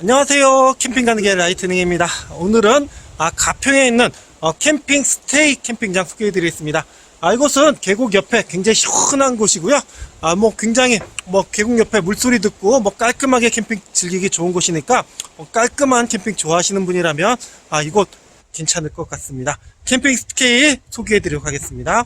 안녕하세요. 캠핑 가는 길 라이트닝입니다. 오늘은 아, 가평에 있는 어, 캠핑 스테이 캠핑장 소개해 드리겠습니다. 아, 이곳은 계곡 옆에 굉장히 시원한 곳이고요. 아, 뭐 굉장히 뭐 계곡 옆에 물소리 듣고 뭐 깔끔하게 캠핑 즐기기 좋은 곳이니까 어, 깔끔한 캠핑 좋아하시는 분이라면 아, 이곳 괜찮을 것 같습니다. 캠핑 스테이 소개해 드리도록 하겠습니다.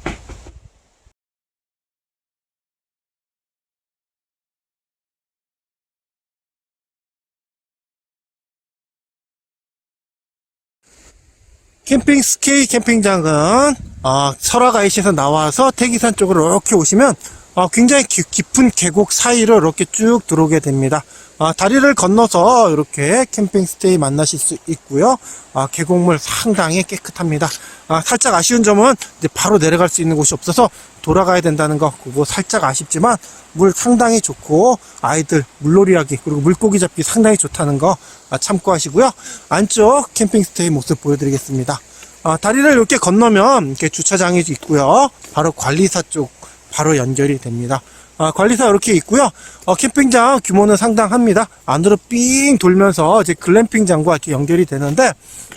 캠핑 스케이 캠핑장은 어, 설악아이시에서 나와서 태기산 쪽으로 이렇게 오시면 어, 굉장히 기- 깊은 계곡 사이로 이렇게 쭉 들어오게 됩니다. 어, 다리를 건너서 이렇게 캠핑 스테이 만나실 수 있고요. 어, 계곡물 상당히 깨끗합니다. 아, 살짝 아쉬운 점은 이제 바로 내려갈 수 있는 곳이 없어서 돌아가야 된다는 거 그거 살짝 아쉽지만 물 상당히 좋고 아이들 물놀이하기 그리고 물고기 잡기 상당히 좋다는 거 아, 참고하시고요. 안쪽 캠핑 스테이 모습 보여드리겠습니다. 아, 다리를 이렇게 건너면 이렇게 주차장이 있고요. 바로 관리사 쪽 바로 연결이 됩니다. 아, 관리사 이렇게 있고요. 어, 캠핑장 규모는 상당합니다. 안으로 삥 돌면서 이제 글램핑장과 이렇게 연결이 되는데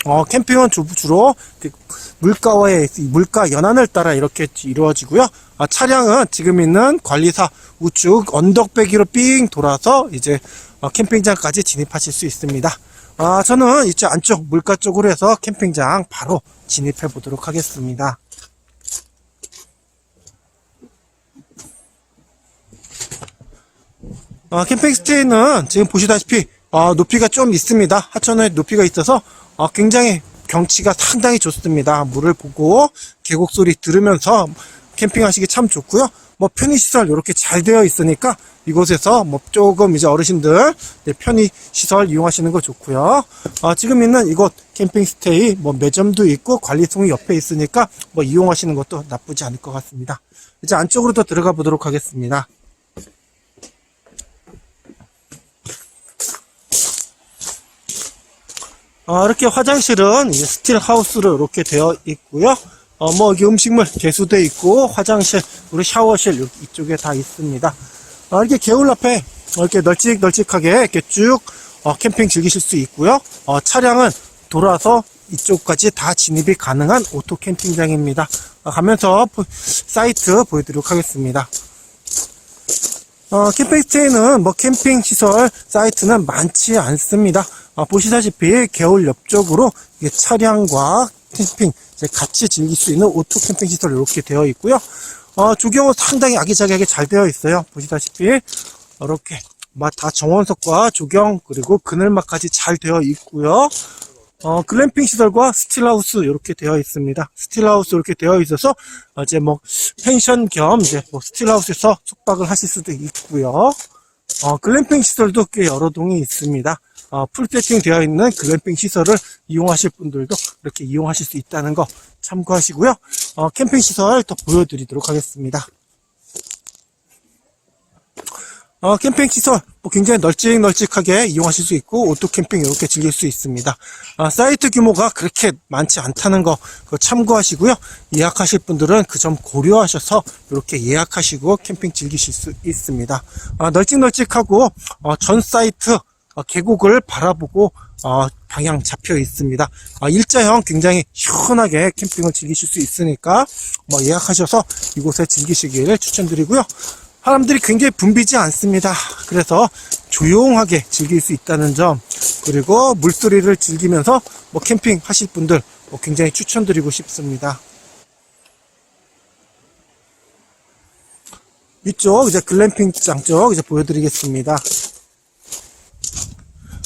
어, 캠핑은 주, 로 물가와의 이 물가 연안을 따라 이렇게 이루어지고요. 아, 차량은 지금 있는 관리사 우측 언덕 배기로 삥 돌아서 이제 어, 캠핑장까지 진입하실 수 있습니다. 아, 저는 이쪽 안쪽 물가 쪽으로 해서 캠핑장 바로 진입해 보도록 하겠습니다. 어, 캠핑 스테이는 지금 보시다시피 어, 높이가 좀 있습니다. 하천에 높이가 있어서 어, 굉장히 경치가 상당히 좋습니다. 물을 보고 계곡 소리 들으면서 캠핑하시기 참 좋고요. 뭐 편의시설 이렇게 잘 되어 있으니까 이곳에서 뭐 조금 이제 어르신들 네, 편의시설 이용하시는 거 좋고요. 어, 지금 있는 이곳 캠핑 스테이 뭐 매점도 있고 관리통이 옆에 있으니까 뭐 이용하시는 것도 나쁘지 않을 것 같습니다. 이제 안쪽으로 더 들어가 보도록 하겠습니다. 어, 이렇게 화장실은 스틸 하우스로 이렇게 되어 있고요. 어, 뭐, 여기 음식물 개수대 있고, 화장실, 그리고 샤워실 요- 이쪽에 다 있습니다. 어, 이렇게 개울 앞에 이렇게 널찍널찍하게 이렇게 쭉 어, 캠핑 즐기실 수 있고요. 어, 차량은 돌아서 이쪽까지 다 진입이 가능한 오토 캠핑장입니다. 어, 가면서 보- 사이트 보여드리도록 하겠습니다. 어, 캠핑 스테이는 뭐 캠핑 시설 사이트는 많지 않습니다. 어, 보시다시피 개울 옆쪽으로 차량과 캠핑 같이 즐길 수 있는 오토 캠핑 시설 이렇게 되어 있고요. 어, 조경은 상당히 아기자기하게 잘 되어 있어요. 보시다시피 이렇게 막다 정원석과 조경 그리고 그늘막까지 잘 되어 있고요. 어, 글램핑 시설과 스틸하우스 이렇게 되어 있습니다. 스틸하우스 이렇게 되어 있어서 어, 이제 뭐 펜션 겸 이제 뭐 스틸하우스에서 숙박을 하실 수도 있고요. 어, 글램핑 시설도 꽤 여러 동이 있습니다. 어, 풀 세팅 되어 있는 글램핑 시설을 이용하실 분들도 이렇게 이용하실 수 있다는 거 참고하시고요. 어, 캠핑 시설 더 보여드리도록 하겠습니다. 어, 캠핑 시설 뭐 굉장히 널찍널찍하게 이용하실 수 있고 오토 캠핑 이렇게 즐길 수 있습니다. 아, 사이트 규모가 그렇게 많지 않다는 거 참고하시고요. 예약하실 분들은 그 점 고려하셔서 이렇게 예약하시고 캠핑 즐기실 수 있습니다. 아, 널찍널찍하고 어, 전 사이트 어, 계곡을 바라보고 어, 방향 잡혀 있습니다. 아, 일자형 굉장히 시원하게 캠핑을 즐기실 수 있으니까 뭐 예약하셔서 이곳에 즐기시기를 추천드리고요. 사람들이 굉장히 붐비지 않습니다. 그래서 조용하게 즐길 수 있다는 점, 그리고 물소리를 즐기면서 뭐 캠핑 하실 분들 뭐 굉장히 추천드리고 싶습니다. 이쪽 이제 글램핑장 쪽 이제 보여드리겠습니다.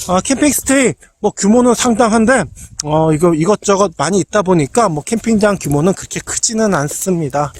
아, 캠핑 스테이 뭐 규모는 상당한데 어 이거 이것저것 많이 있다 보니까 뭐 캠핑장 규모는 그렇게 크지는 않습니다.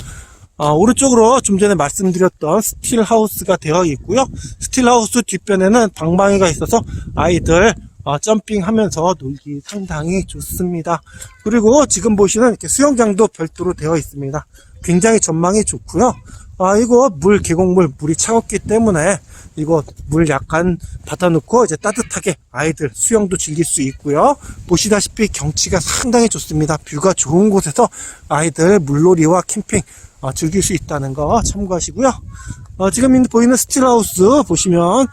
아, 오른쪽으로 좀 전에 말씀드렸던 스틸 하우스가 되어 있고요. 스틸 하우스 뒷변에는 방망이가 있어서 아이들 어, 점핑하면서 놀기 상당히 좋습니다. 그리고 지금 보시는 이렇게 수영장도 별도로 되어 있습니다. 굉장히 전망이 좋고요. 아, 이거 물 계곡물 물이 차갑기 때문에 이거 물 약간 받아놓고 이제 따뜻하게 아이들 수영도 즐길 수 있고요. 보시다시피 경치가 상당히 좋습니다. 뷰가 좋은 곳에서 아이들 물놀이와 캠핑 어, 즐길 수 있다는 거 참고하시고요. 어, 지금 보이는 스틸하우스 보시면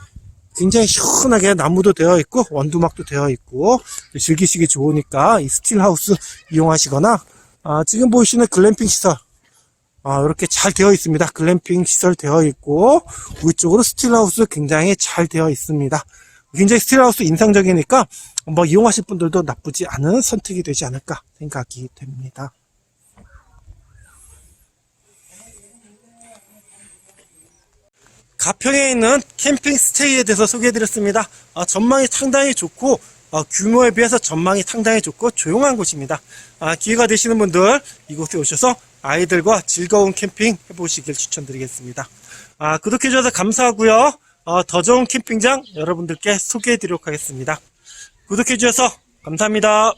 굉장히 시원하게 나무도 되어 있고 원두막도 되어 있고 즐기시기 좋으니까 이 스틸하우스 이용하시거나 아, 지금 보시는 글램핑 시설 아, 이렇게 잘 되어 있습니다. 글램핑 시설 되어 있고 위쪽으로 스틸하우스 굉장히 잘 되어 있습니다. 굉장히 스틸하우스 인상적이니까 뭐 이용하실 분들도 나쁘지 않은 선택이 되지 않을까 생각이 됩니다. 가평에 있는 캠핑 스테이에 대해서 소개해드렸습니다. 아, 전망이 상당히 좋고 어, 규모에 비해서 전망이 상당히 좋고 조용한 곳입니다. 아, 기회가 되시는 분들 이곳에 오셔서 아이들과 즐거운 캠핑 해보시길 추천드리겠습니다. 아, 구독해주셔서 감사하고요. 어, 더 좋은 캠핑장 여러분들께 소개해드리도록 하겠습니다. 구독해주셔서 감사합니다.